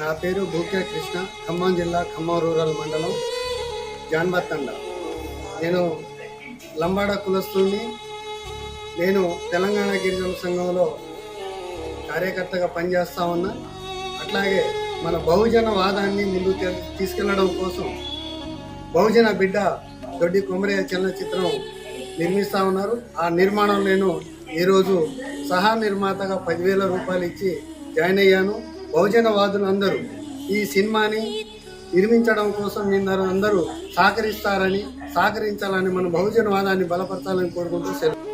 నా పేరు భూకే కృష్ణ. ఖమ్మం జిల్లా ఖమ్మం రూరల్ మండలం జాన్బత్తండ నేను లంబాడ కులస్తుని నేను తెలంగాణ గిరిజన సంఘంలో కార్యకర్తగా పనిచేస్తా ఉన్నా. అట్లాగే మన బహుజన వాదాన్ని ముందుకు తీసుకెళ్ళడం కోసం బహుజన బిడ్డ దొడ్డి కొమరయ్య చలనచిత్రం నిర్మిస్తూ ఉన్నారు. ఆ నిర్మాణం నేను ఈరోజు సహా నిర్మాతగా పదివేల రూపాయలు ఇచ్చి జాయిన్ అయ్యాను. బహుజనవాదులు అందరూ ఈ సినిమాని నిర్మించడం కోసం మీరు అందరూ సహకరిస్తారని సహకరించాలని మన బహుజనవాదాన్ని బలపరచాలని కోరుకుంటూ సెలవు.